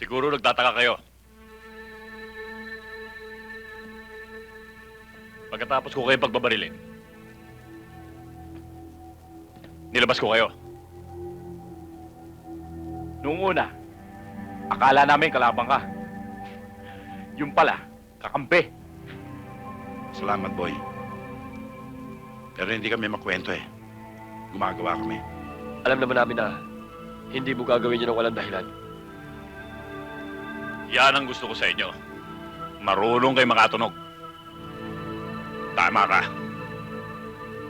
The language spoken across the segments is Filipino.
Siguro nagtataka kayo. Pagkatapos ko kayo pagbabarilin, nilabas ko kayo. Noong una, akala namin kalabang ka. Yung pala, kakampi. Salamat, boy. Pero hindi kami makwento eh. Gumagawa kami. Alam naman namin na hindi mo gagawin yun ng walang dahilan. Yan ang gusto ko sa inyo. Marunong kayo makatunog. Tama ka.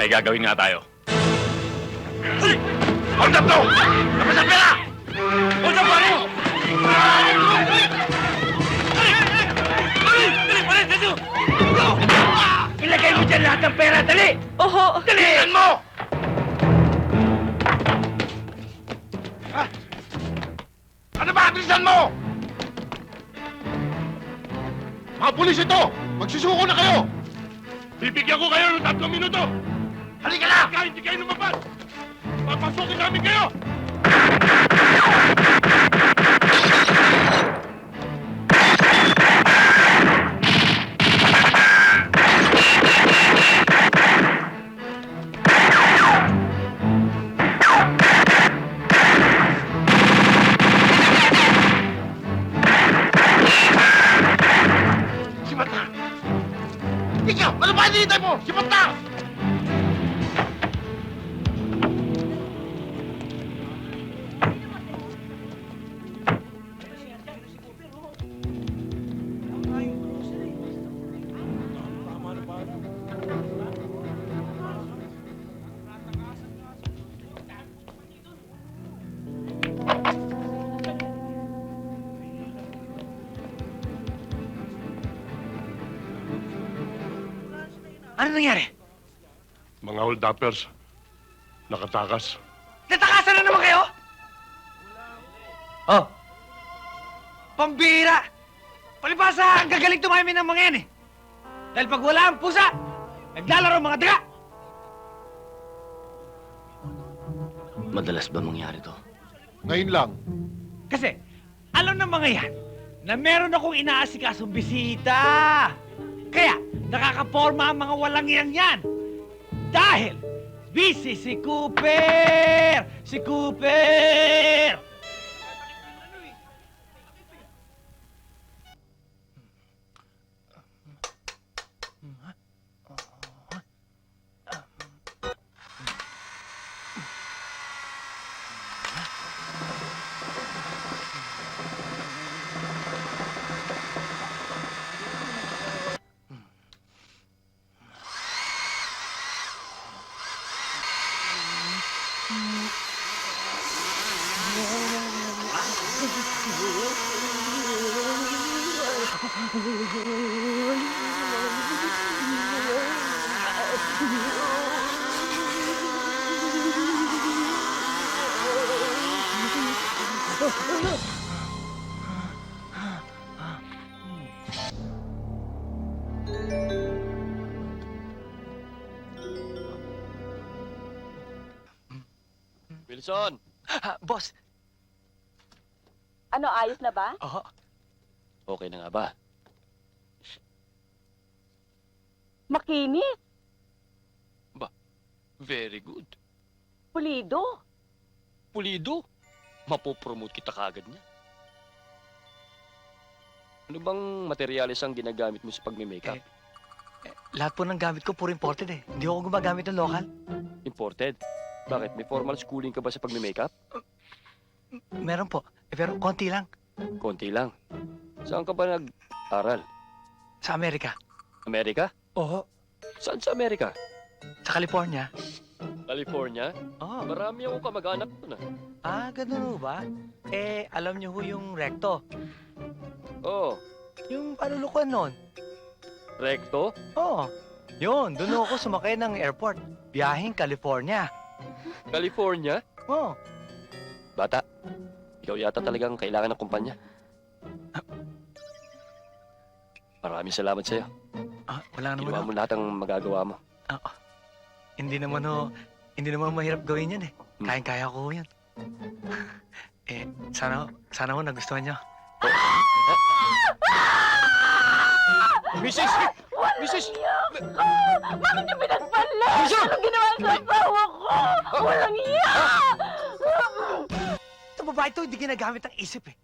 May gagawin nga tayo. Hold up to! Labas ang pera! Hold up, pare! Ilagay mo dyan lahat ng pera, dali! Oho! Dalihan mo! Ano ba? Bilisan mo! Mga pulis ito! Magsusuko na kayo! Bibigyan ko kayo ng tatlong minuto! Halika na! Hindi kayo lumabas, papasukin namin kayo! Ikaw! Ano ba hinihintay mo? Si Mata! Ano nangyari? Mga hold-uppers, nakatakas. Natakasan na naman kayo? Oh. Pambira! Palibasa, ang gagaling tumami ng mga yan eh. Dahil pag wala ang pusa, naglalaro mga daga. Madalas ba mangyari to? Ngayon lang, Kasi, alam ng mga yan na meron akong inaasikasong bisita. Kaya, nakakaporma ang mga walang yan yan. Dahil, busy si Cooper! Si Cooper! Oh, no. Wilson! Ah, boss, Ano, ayos na ba? oh, Okay na nga ba? Makinis. Very good. Pulido. Pulido. Mapopromote kita kagad niya. Ano bang materyales ang ginagamit mo sa pagme-makeup? Eh, lahat po ng gamit ko puro imported eh. Hindi ako gumagamit ng local. Imported? Bakit? May formal schooling ka ba sa pagme-makeup? Meron po, eh, pero konti lang. Konti lang. Saan ka ba nag-aral? Sa Amerika. Amerika? Oo. Saan sa Amerika? Sa California. California? Oh. Marami akong kamag-anak doon ah. Ah, ganun ho ba? Eh, alam niyo ho yung recto. Oo. Yung panulukan nun. Recto? Oo. Yun, doon ho ako sumakay ng airport. Biyahing California. California? Oo. Bata, ikaw yata talagang kailangan ng kumpanya. Maraming salamat sa'yo. Ah, wala naman Ginawa mo lahat ang magagawa mo. Hindi naman ho, hindi naman mahirap gawin yan eh. Hmm. Kayang-kaya ko ho yan. eh, sana, sana ho nagustuhan niyo. Mrs. Mrs. Bakit niyo pinagpala? Anong ginawa sa asawa? Walang iya! Ito babae ito, hindi ginagamit ang isip eh.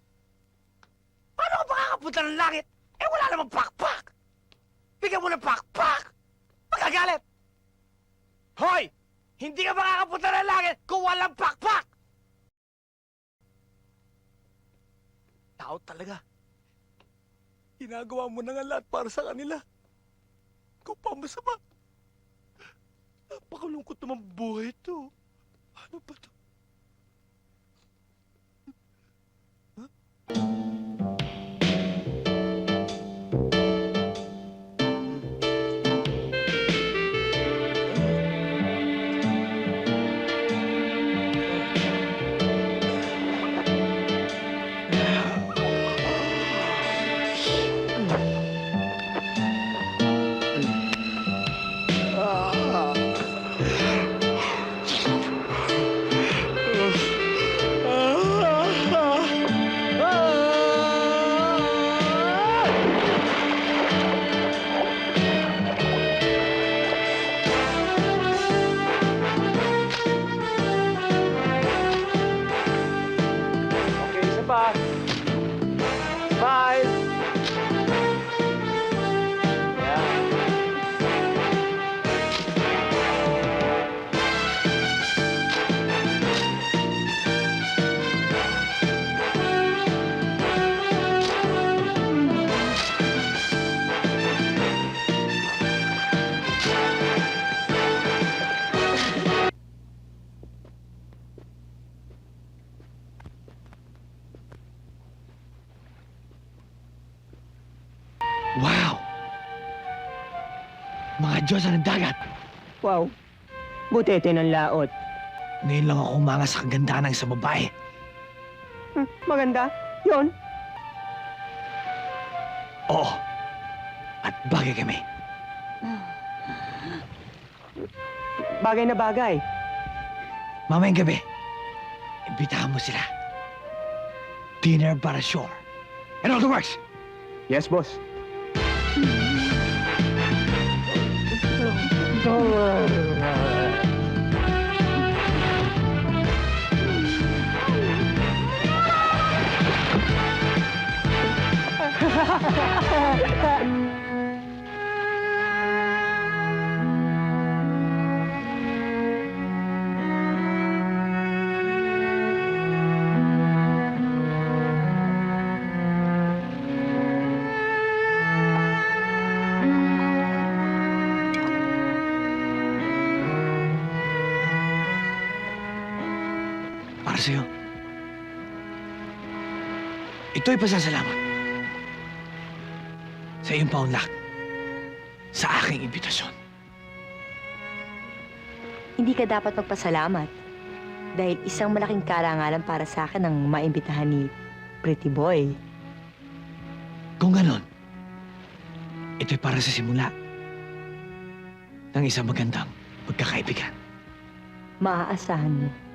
Paano ka makakapunta ng langit? Eh wala namang pakpak! Bigyan mo ng pakpak! Magagalit! Hoy! Hindi ka makakapunta ng langit kung walang pakpak! Tao talaga. Ginagawa mo na nga lahat para sa kanila. Ikaw pa masama. Napakalungkot naman buhay ito. Ano ba to? Wow! Mga Diyos ng dagat! Wow, butete ng laot. Ngayon lang ako umanga sa kagandahan ng isang babae. Hmm, maganda, yon. Oo. At bagay kami. Bagay na bagay. Mamayang gabi, imbitahan mo sila. Dinner para shore. And all the works. Yes, boss. Para sa'yo. Ito'y pasasalamat. Sa iyong paunlak. Sa aking imbitasyon. Hindi ka dapat magpasalamat. Dahil isang malaking karangalan para sa akin ang maimbitahan ni Pretty Boy. Kung ganon, ito'y para sa simula ng isang magandang magkakaibigan. Maaasahan mo.